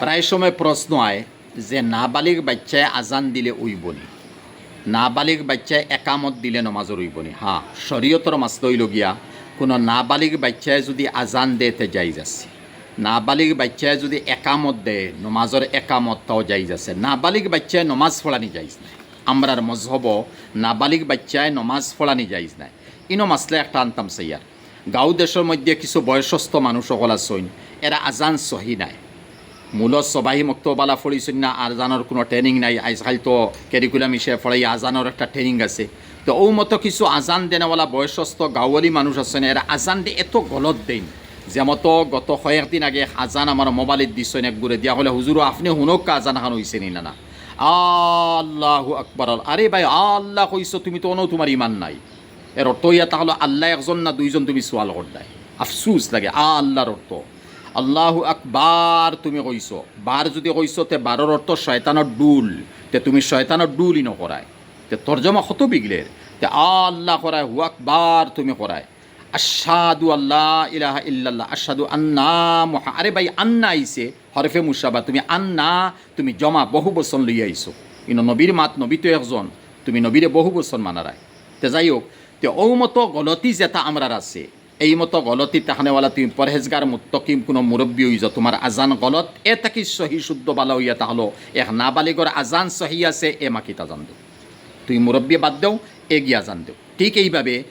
প্রায় সময় প্রশ্ন হয় যে নাবালিক বাচ্চায় আজান দিলে উইবনি। নাবালিগ বাচ্চায় একামত দিলে নমাজর উইবনি। হ্যাঁ শরীয়তর মাস্তইলগিয়া কোনো নাবালিগ বাচ্চায় যদি আজান দেতে যাইজ যাচ্ছে, নাবালিক বাচ্চায় যদি একামত দেয়, নমাজর একামত তাও যাইজ আছে নাবালিগ বাচ্চায় নমাজ পড়ানি যাইজ নাই। আমরার মজহব নাবালিগ বাচ্চায় নমাজ পড়ানি যাইজ নাই। ইনো মাসলে একটা আনতাম সাইয়ার। গাঁও দেশের মধ্যে কিছু বয়সস্থ মানুষ সকল আছেন এরা আজান সহি নাই। মূলত সবাই মুক্তবালা ফড়িছেন না আজানোর কোনো ট্রেনিং নাই। আজকাল তো কেরিকুলাম হিসেবে ফড়াই আজানোর একটা ট্রেনিং আছে। তো ও মতো কিছু আজান দেনেওয়ালা বয়সস্থ গাঁওয়ালি মানুষ আছেন এরা আজান দিয়ে এত গলত দেন। যে মতো গত কয়েকদিন আগে আজান আমার মোবাইলত দিছেন একগুড়ে দিয়া হলে হুজুর আপনি শুনক আজান এখন হয়েছে নি না আল্লাহ আকবর আরে ভাই, আল্লাহ কইছো তুমি তো অনও তোমার ইমান নাই। এর অর্থ ইয়া তাহলে আল্লাহ একজন না দুইজন তুমি সোয়াল করদায় আফসুস লাগে আল্লাহর অর্থ আল্লাহ আকবার তুমি কইছ বার যদি কইছ তে বারর অর্থ শয়তানৰ ডুল তে তুমি শয়তানৰ ডুলই নকরায় তে তর্জমা কত বিগলের তে আল্লাহ করায় হু আকবার তুমি করায় আশাদু আল্লাহ ইলাহা ইল্লাল্লাহ আশাদু আন্না মহা আরে ভাই, আন্না আইছে। হরফে মুসাবা তুমি আন্না, তুমি জমা বহু বচন লই আইছো। কিন্তু নবীর মাত নবী তো একজন, তুমি নবীরে বহু বচন মানারায় তে যাই হোক তে ও মতো গলতি যেটা আমরার আছে এই মতো গলতি তাহানেওয়ালা তুমি পরহেজগার মুত্তকিম কোনো মুরব্বী হইজ, তোমার আজান গলত, এ তাকি সহি শুদ্ধ বালা হইয়া তাহলো। এক নাবালিগর আজান সহি আছে, এ মাকিত আজান দেও। তুই মুরব্বী বাদ দেও এগিয়ে আজান দেও। ঠিক এইভাবে